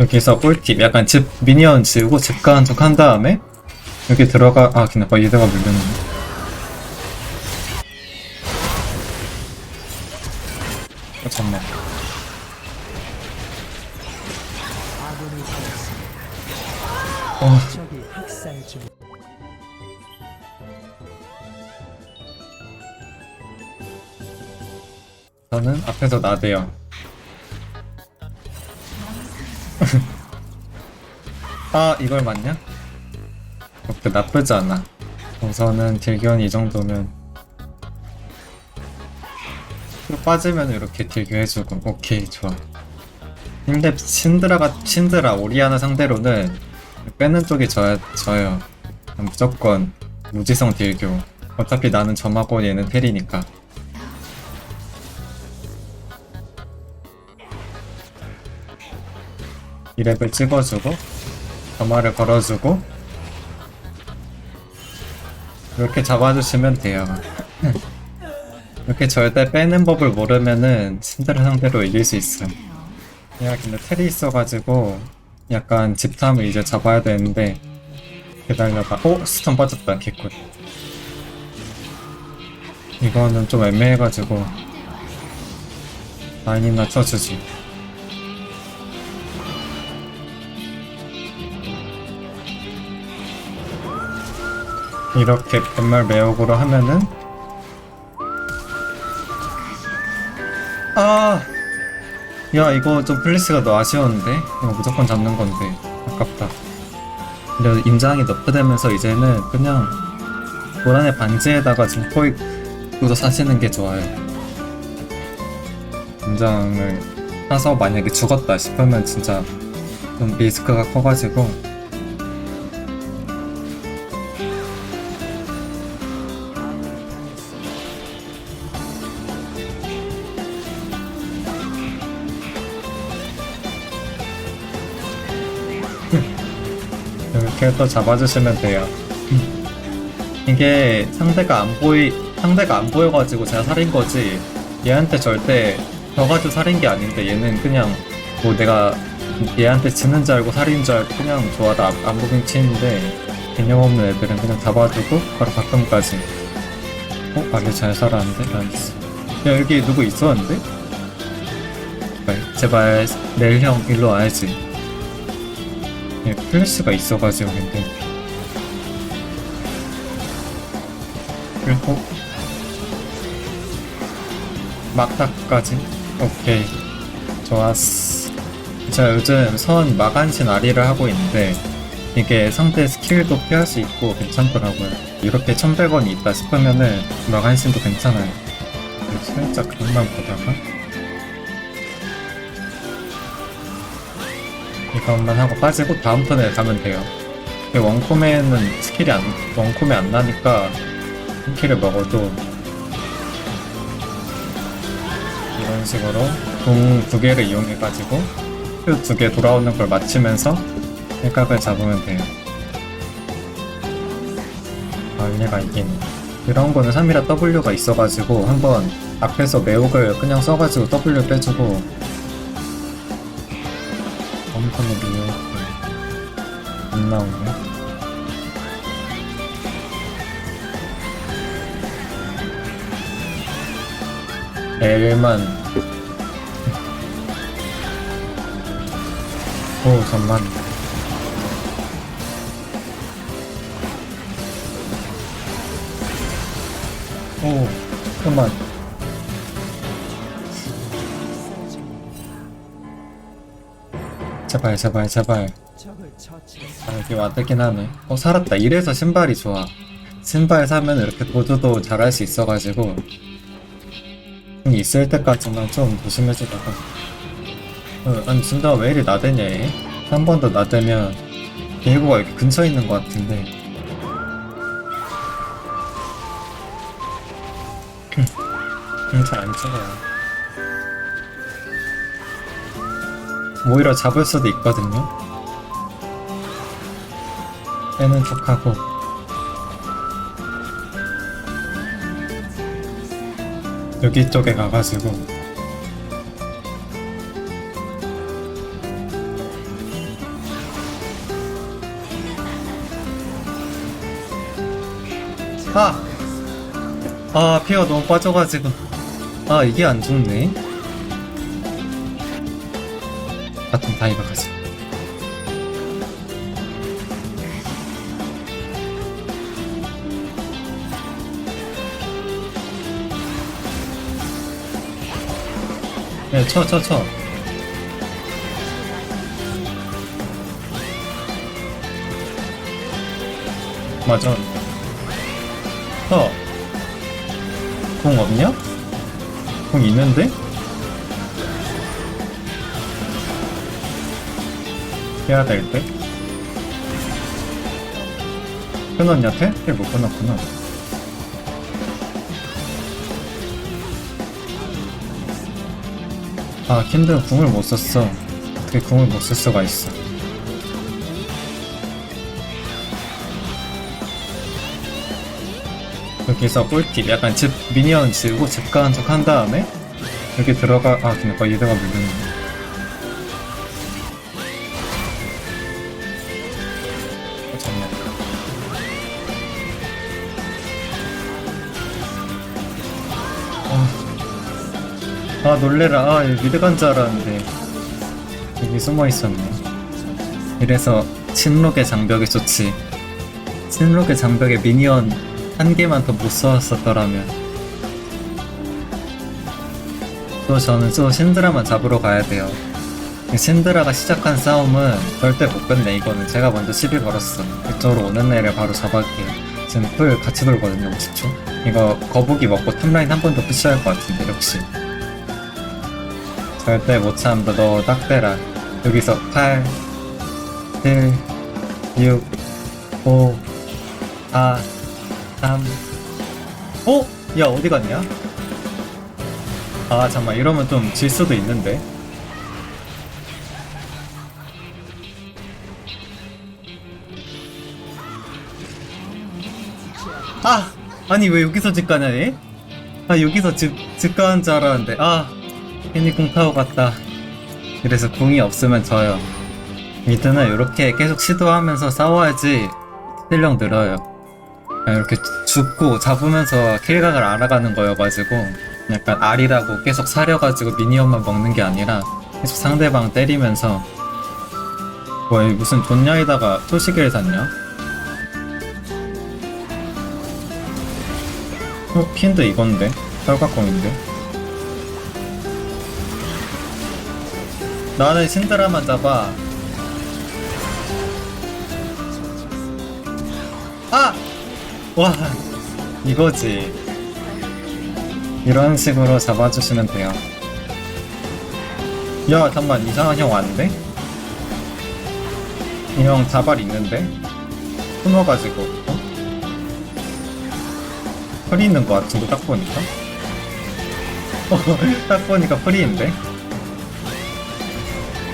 여기서 꿀팁 약간 집 미니언 지우고 집 가는 척 한 다음에 여기 들어가 아 그냥 봐 얘들가 물렸네. 어 잠만 어. 저는 앞에서 나대요 아 이걸 맞냐? 그렇게 나쁘지 않아. 우선은 딜견 이 정도면. 또 빠지면 이렇게 딜교 해주고. 오케이 좋아. 근데 신드라가 신드라 오리아나 상대로는 빼는 쪽이 져야, 져요. 무조건 무지성 딜교. 어차피 나는 점하고 얘는 텔이니까 이랩을 찍어주고 점화를 걸어주고 이렇게 잡아주시면 돼요. 이렇게 절대 빼는 법을 모르면은 신드라 상대로 이길 수 있어요 야 근데 텔이 있어가지고 약간 집탐을 이제 잡아야 되는데 기다려봐. 오 스턴 빠졌다 개꿀. 이거는 좀 애매해가지고 라인이나 쳐주지 이렇게 뱃말 매혹으로 하면은 아, 야 이거 좀 플리스가 너 아쉬웠는데 이거 무조건 잡는 건데 아깝다. 근데 임장이 너프되면서 이제는 그냥 고란의 반지에다가 증포익 도 사시는 게 좋아요. 임장을 사서 만약에 죽었다 싶으면 진짜 좀 리스크가 커가지고 또 잡아주시면 돼요. 이게 상대가 안 보이 상대가 안 보여가지고 제가 살인 거지. 얘한테 절대 져가지고 살인 게 아닌데 얘는 그냥 뭐 내가 얘한테 지는 줄 알고 살인 줄 알고 그냥 좋아다 안- 안무빙 치는데 개념 없는 애들은 그냥 잡아주고 바로 가끔까지. 어? 아주 잘 살았는데? 나이스. 야 여기 누구 있었는데? 제발, 제발 넬형 일로 와야지. 예, 플래시가 있어가지고 근데. 그리고 막다까지? 오케이. 좋았어. 제가 요즘 선 마간신 아리를 하고 있는데 이게 상대 스킬도 피할 수 있고 괜찮더라고요. 이렇게 1100원이 있다 싶으면은 마간신도 괜찮아요. 살짝 그것만 보다가 이것만 하고 빠지고 다음 턴에 가면 돼요. 이 원콤에는 스킬이 안, 원콤에 안 나니까 한 킬을 먹어도 이런 식으로 공 두 개를 이용해 가지고 q 두개 돌아오는 걸 맞추면서 일각을 잡으면 돼요. 원리가 이긴 이런 거는 3이라 W가 있어가지고 한번 앞에서 매혹을 그냥 써가지고 W 빼주고 엄청나게 이렇게 안 나오네. L만. 오 잠만. 오 잠만 제발 제발 제발. 아, 여기 와드긴 하네. 어, 살았다. 이래서 신발이 좋아. 신발 사면 이렇게 도주도 잘할 수 있어가지고, 좀 있을 때까지만 좀 조심해주다가. 어, 아니, 진짜 왜 이리 나대냐, 얘? 한 번 더 나대면, 예고가 여기 근처에 있는 것 같은데. 음, 잘안 찍어요. 오히려 잡을 수도 있거든요 빼는 족하고. 여기 쪽에 가가지고 아! 아 피가 너무 빠져가지고 아 이게 안 좋네 같은 다이브 가자. 네, 쳐, 쳐, 쳐. 맞아. 쳐. 공 없냐? 공 있는데? 해야 될 때? 끊었냐, 태? 못 끊었구나. 아, 킨드 궁을 못 썼어. 어떻게 궁을 못 쓸 수가 있어. 여기서 꿀팁 약간 집 미니언 지우고 집 가는 척 한 다음에 여기 들어가 아 근데 거의 이대가 물렸네 아, 아 놀래라. 아 여기 미드 간 줄 알았는데. 여기 숨어 있었네. 이래서 침묵의 장벽이 좋지. 침묵의 장벽에 미니언 한 개만 더못 써왔었더라면. 또 저는 또 신드라만 잡으러 가야 돼요. 신드라가 시작한 싸움은 절대 못 끝내 이거는. 제가 먼저 시비 걸었어. 이쪽으로 오는 애를 바로 잡아갈게요. 지금 풀 같이 돌거든요 50초? 이거 거북이 먹고 탑라인 한 번 더 푸시할 것 같은데 역시 절대 못 참다 너 딱 대라 여기서 8 7 6 5 4 3 어? 야 어디 갔냐? 아 잠깐만 이러면 좀 질 수도 있는데 아! 아니 왜 여기서 집 가냐 얘? 아 여기서 집, 집 가는 줄 알았는데 아 궁 타고 갔다 그래서 궁이 없으면 져요 미드는 이렇게 계속 시도하면서 싸워야지 실력 늘어요 이렇게 죽고 잡으면서 킬각을 알아가는 거여가지고 약간 알이라고 계속 사려가지고 미니언만 먹는 게 아니라 계속 상대방 때리면서 뭐야 이 무슨 존냐에다가 토시기를 샀냐? 어? 킨드 이건데? 철각공인데? 나는 신드라만 잡아 아! 와 이거지 이런 식으로 잡아주시면 돼요 야 잠만 이상한 형 왔는데? 이 형 자발 있는데? 숨어가지고 어? 풀이 있는 것 같은데 딱 보니까 어, 딱 보니까 풀이인데?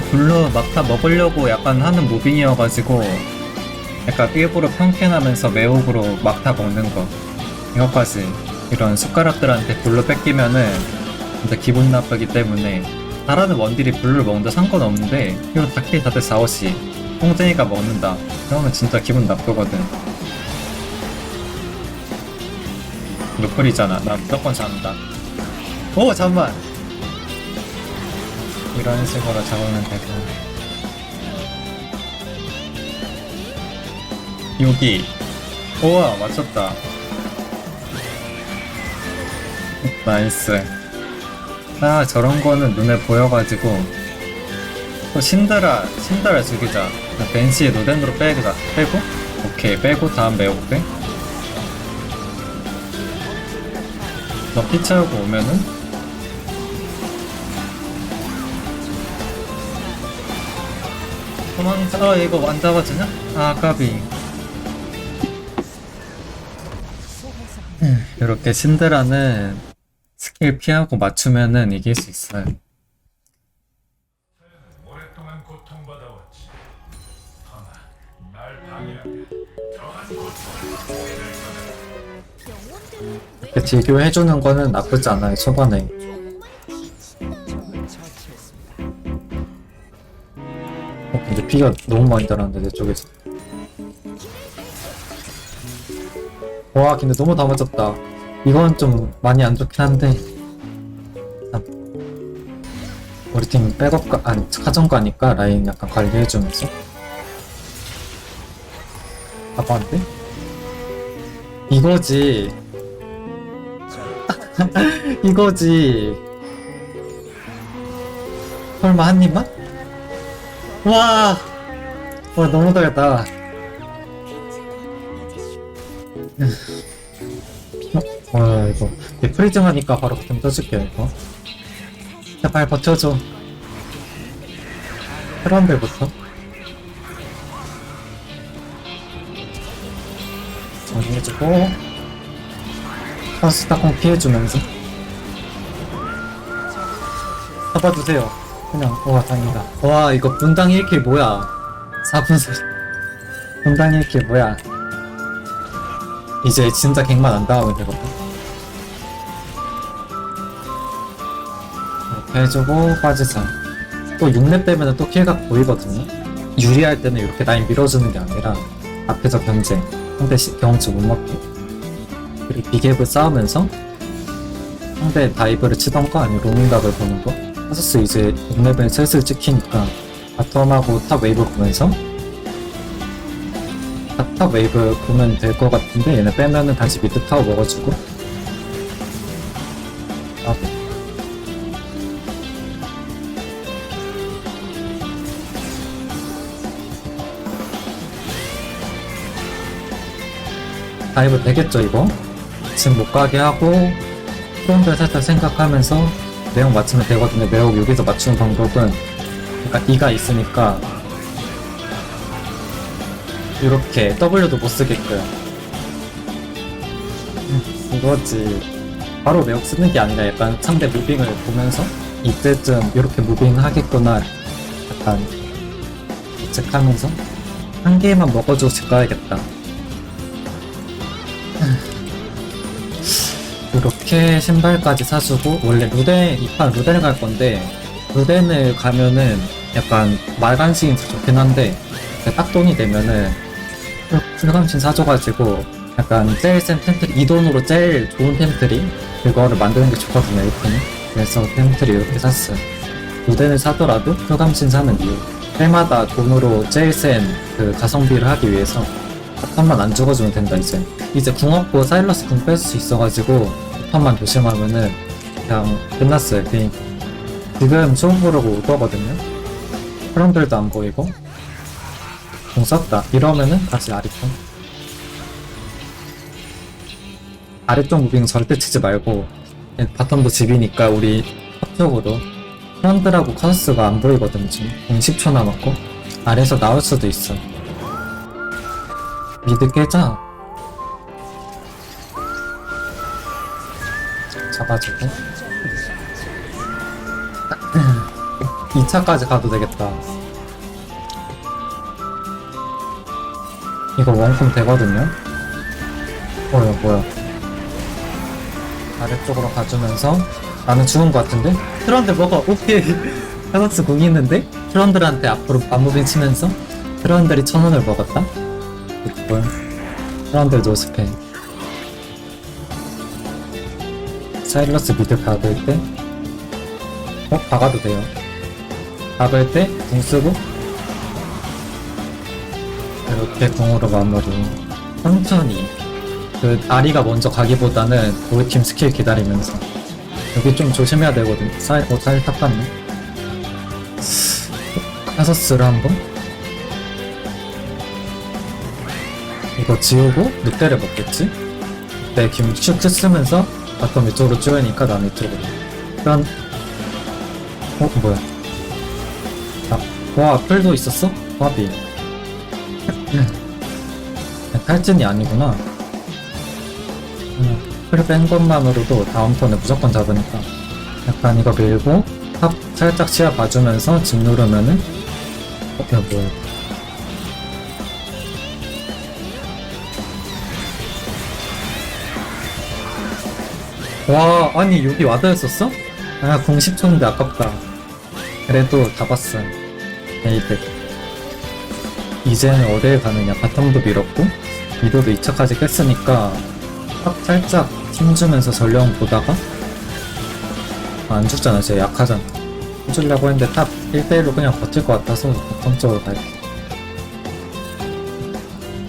블루 막타 먹으려고 약간 하는 무빙이어가지고 약간 일부러 평캔하면서 매혹으로 막타 먹는 거. 이것까지. 이런 숟가락들한테 블루 뺏기면은 진짜 기분 나쁘기 때문에 잘하는 원딜이 블루를 먹는다 상관없는데 이거 다킬 다들 4호시 뽕쟁이가 먹는다. 그러면 진짜 기분 나쁘거든. 노플이잖아. 나 무조건 잡는다. 오 잠만 이런 식으로 잡으면 되고. 여기. 우와 맞췄다. 나이스. 아 저런 거는 눈에 보여가지고. 또 신드라 신드라 죽이자. 벤시의 노덴으로 빼자. 빼고? 오케이 빼고 다음 매혹대. 너피 채우고 오면은 도망쳐 어 이거 안 잡아주냐? 아 까비. 이렇게 신드라는 스킬 피하고 맞추면은 이길 수 있어요. 이렇게 딜교 해주는 거는 나쁘지 않아요 초반에 피가 너무 많이 달았는데 내 쪽에서. 와 근데 너무 다 맞았다. 이건 좀 많이 안 좋긴 한데. 참. 우리 팀 백업가 아니 카정가니까 라인 약간 관리해주면서. 아빠한테 이거지. 이거지. 설마 한 입만? 와, 와 너무 달다. 와 이거 얘 프리징 하니까 바로 좀 떠줄게요 이거. 제발 버텨줘. 트런들부터. 정리해주고 파스타콩 피해주면서 잡아주세요. 그냥 와 다행이다. 와 이거 분당 1킬 뭐야? 4분 살. 분당 1킬 뭐야? 이제 진짜 갱만 안 당하면 되거든. 이렇게 해주고 빠지자. 또 6렙 되면 또 킬각 보이거든요. 유리할 때는 이렇게 라인 밀어주는 게 아니라 앞에서 견제, 상대 시- 경험치 못 먹게. 그리고 비갭을 쌓으면서 상대 다이브를 치던가 아니면 로밍각을 보는 거. 하스스 이제 6렙에 슬슬 찍히니까 바텀하고 탑 웨이브 보면서 탑, 탑 웨이브 보면 될 것 같은데 얘네 빼면은 다시 미드 타워 먹어주고 아, 다이브 되겠죠 이거? 지금 못 가게 하고 프론들 살짝 생각하면서 매혹 맞추면 되거든요. 매혹 여기서 맞추는 방법은 그러니까 E가 있으니까 이렇게 W도 못 쓰게끔. 음, 이거지. 바로 매혹 쓰는 게 아니라 약간 상대 무빙을 보면서 이때쯤 이렇게 무빙 하겠구나 약간 예측하면서 한 개만 먹어주고 가야겠다 이렇게 신발까지 사주고 원래 루덴 이판 루덴을 갈 건데 루덴을 가면은 약간 말간식이 좋긴 한데 딱 돈이 되면은 풀- 풀감신 사줘가지고 약간 제일 센 템트리 이 돈으로 제일 좋은 템트리 그거를 만드는 게 좋거든요 이렇게는 그래서 템트리 이렇게 샀어요. 루덴을 사더라도 풀감신 사는 이유. 때마다 돈으로 제일 센 그 가성비를 하기 위해서 바텀만 안 죽어주면 된다 이제. 이제 궁 없고 사일러스 궁 뺄 수 있어가지고 바텀만 조심하면은 그냥 끝났어요 게임. 지금 수험 보려고 올 거거든요. 사람들도 안 보이고. 궁 썼다. 이러면은 다시 아리통 아래쪽 무빙 절대 치지 말고 얘 바텀도 집이니까 우리 합쪽으로. 사람들하고 카스가 안 보이거든 지금. 공 10초 남았고. 아래에서 나올 수도 있어. 미드 깨자 잡아주고. 2차까지 가도 되겠다. 이거 원콤 되거든요? 뭐야 뭐야. 아래쪽으로 가주면서. 나는 죽은 것 같은데? 트런들 먹어. 오케이. 페너스 궁이 있는데? 트런들한테 앞으로 안무빙 치면서 트런들이 천 원을 먹었다? 이걸 트런들 노스페 사일러스 미드 박을 때? 어? 박아도 돼요. 박을 때? 궁 쓰고? 이렇게 궁으로 마무리. 천천히. 그 아리가 먼저 가기보다는 우리 팀 스킬 기다리면서. 여기 좀 조심해야 되거든. 사일 어 사일 탑 갔네. 카서스를 한번? 이거 지우고 늑대를 먹겠지? 내 기운 슉 쓰면서 바텀 이쪽으로 쪼여니까 나는 이쪽으로 그런 어 뭐야? 아, 와 풀도 있었어? 와비. 탈진이 아니구나. 음, 풀뺀 것만으로도 다음 턴에 무조건 잡으니까. 약간 이거 밀고 탑 살짝 치아 봐주면서 집 누르면은 어, 야 뭐야 와 아니 여기 와드였었어? 아 공식 쳤는데 아깝다 그래도 잡았어 에이드 이제는 어디에 가느냐 바텀도 밀었고 미도도 2차까지 깼으니까 딱 살짝 팀 주면서 전령 보다가 아, 안 죽잖아 진짜 약하잖아 해주려고 했는데 탑 1대1로 그냥 버틸 것 같아서 보통적으로 갈게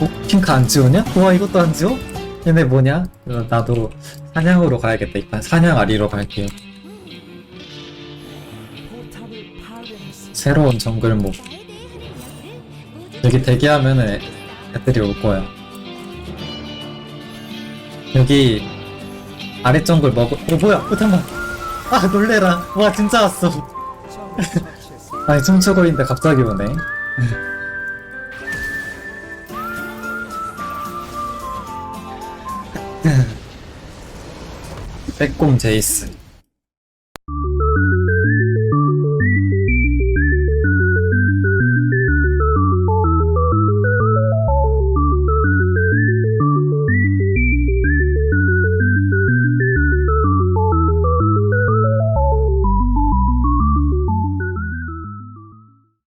어? 핑크 안 지우냐? 우와 이것도 안 지워? 얘네 뭐냐? 어, 나도 사냥으로 가야겠다. 이판 사냥 아리로 갈게요. 새로운 정글목. 여기 대기하면은 애- 애들이 올 거야. 여기 아래 정글 먹어 어 뭐야? 어 잠깐만. 아 놀래라. 와 진짜 왔어. 아니 춤추고 있는데 갑자기 오네 빼꼼 제이스